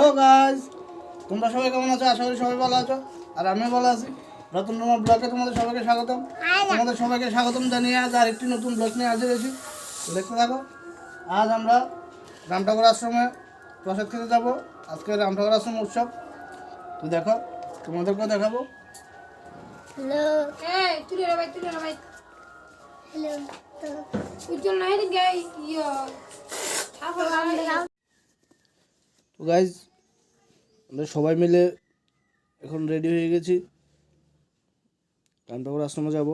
Hello guys তোমরা সবাই কেমন আছো? আশা করি সবাই ভালো আছো। আর আমিও ভালো আছি। নতুন তোমার ব্লগে তোমাদের সবাইকে স্বাগতম। তোমাদের সবাইকে স্বাগতম জানিয়ে আজ আরেকটি নতুন ব্লগ নিয়ে হাজির হয়েছি। দেখতে থাকো আজ আমরা রামঠাকুর আশ্রমে প্রসাদ খেতে যাব। আজকে রামঠাকুর আশ্রম উৎসব। তো দেখো তোমাদেরকেও দেখাবো। হ্যালো। এই তুলে রে ভাই তুলে রে ভাই। হ্যালো উজ্জ্বল নাই গাই ইয়া। তো গাইজ আমরা সবাই মিলে এখন রেডি হয়ে গেছি। রামঠাকুর আশ্রমে যাব।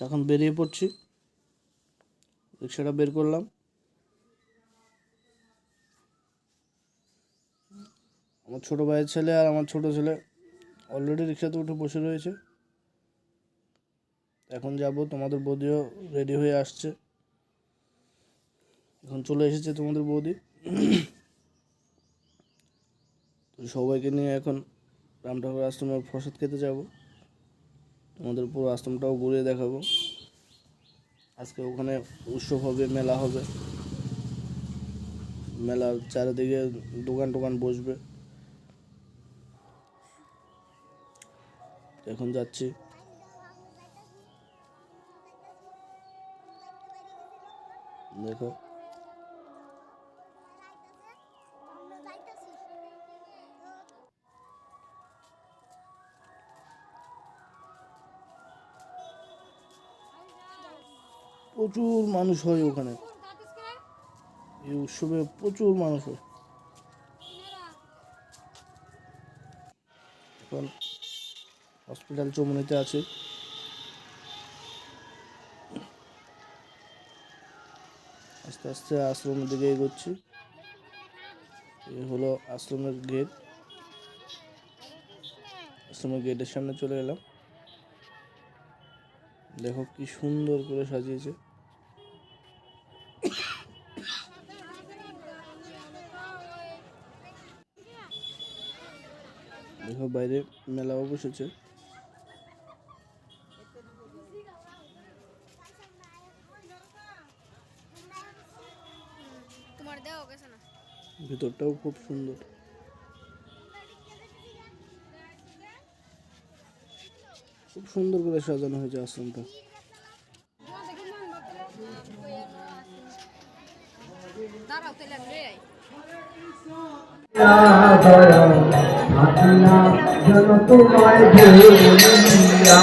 এখন বেরিয়ে পড়ছি। রিক্সাটা বের করলাম। আমার ছোট ভাইয়ের ছেলে আর আমার ছোট ছেলে অলরেডি রিক্সাতে উঠে বসে রয়েছে। এখন যাব, তোমাদের বৌদিও রেডি হয়ে আসছে। এখন চলে এসেছে তোমাদের বৌদি। সবাইকে নিয়ে এখন রাম ঠাকুর আশ্রমে প্রসাদ খেতে যাব। আমাদের পুরো আশ্রমটাও ঘুরিয়ে দেখাবো। আজকে ওখানে উৎসব হবে, মেলা হবে। মেলার চারিদিকে দোকান টোকান বসবে। এখন যাচ্ছি। দেখো। প্রচুর মানুষ হয় ওখানে। এই উৎসবে প্রচুর মানুষ হয়। এখন হসপিটাল চৌমনিতে আছে। আস্তে আস্তে আশ্রমের দিকে এগোচ্ছি। এই হলো আশ্রমের গেট আশ্রমের গেটের সামনে চলে এলাম। দেখো কি সুন্দর করে সাজিয়েছে। দেখো বাইরে মেলাও বসেছে ভিতরটাও খুব সুন্দর। খুব সুন্দর করে সাজানো হয়েছে আশ্রমটা। দাঁড়াও তাহলে আমি রে তোমায় ভুলিয়া।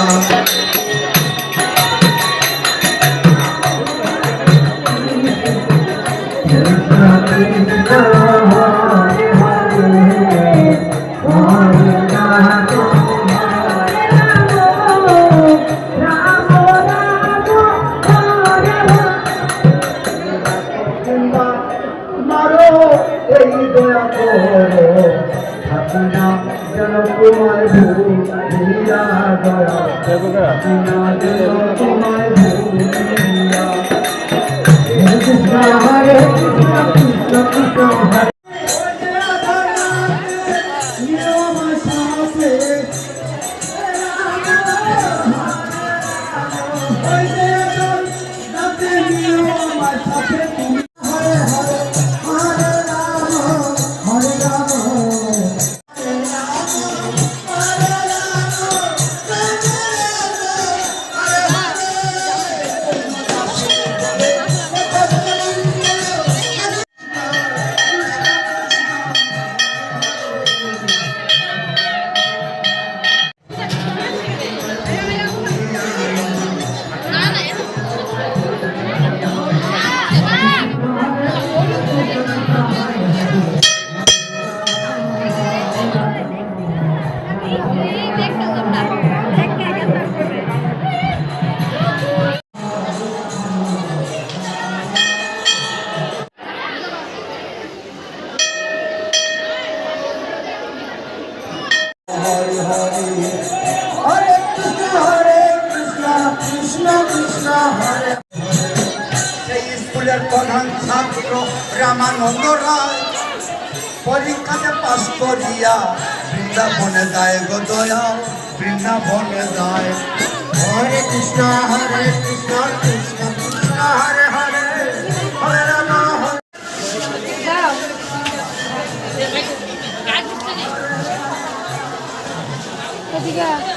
দয়া ঠাকুরা যেন ছাত্র রামানন্দ রায়। পরীক্ষাতে পাস করিয়া বৃন্দাবনে যায় গো দয়া বৃন্দাবনে যায়। হরে কৃষ্ণ হরে কৃষ্ণ কৃষ্ণ কৃষ্ণ হরে হরে Yeah.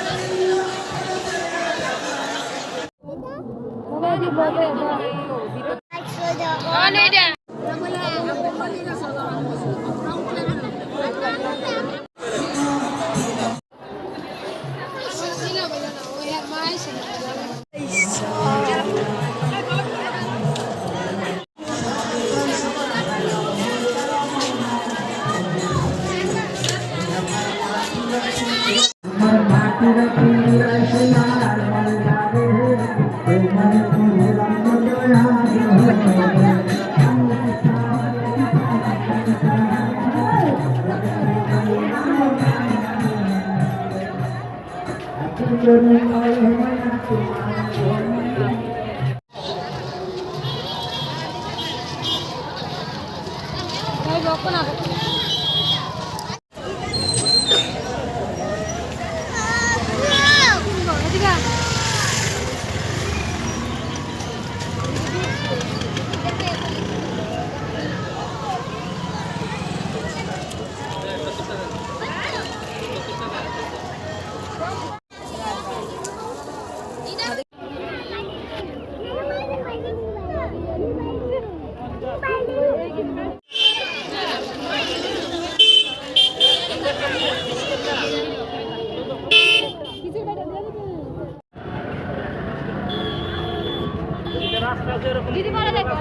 ভাই বকো না এদিকে দিদি বলে দেখো।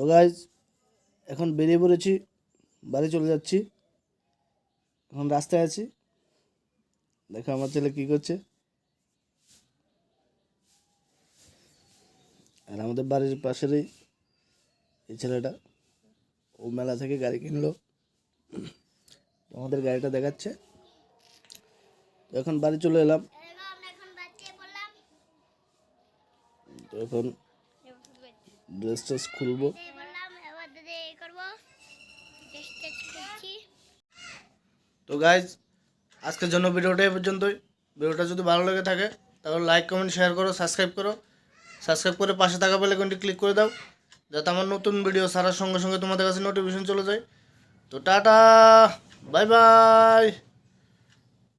তো গাইজ এখন বেরিয়ে পড়েছি বাড়ি চলে যাচ্ছি। এখন রাস্তায় আছি। দেখো আমার ছেলে কি করছে। আর আমাদের বাড়ির পাশেরই এই ছেলেটা ও মেলা থেকে গাড়ি কিনলো। আমাদের গাড়িটা দেখাচ্ছে। এখন বাড়ি চলে এলাম। তো এখন ড্রেস খুলবো। তো গাইজ আজকের জন্য ভিডিওটা এই পর্যন্তই। ভিডিওটা যদি ভালো লেগে থাকে, তাহলে লাইক কমেন্ট শেয়ার করো সাবস্ক্রাইব করো। সাবস্ক্রাইব করে পাশে থাকা বেল আইকনটি ক্লিক করে দাও, যাতে আমার নতুন ভিডিও সারার সঙ্গে সঙ্গে তোমাদের কাছে নোটিফিকেশন চলে যায়। তো টাটা বাই বাই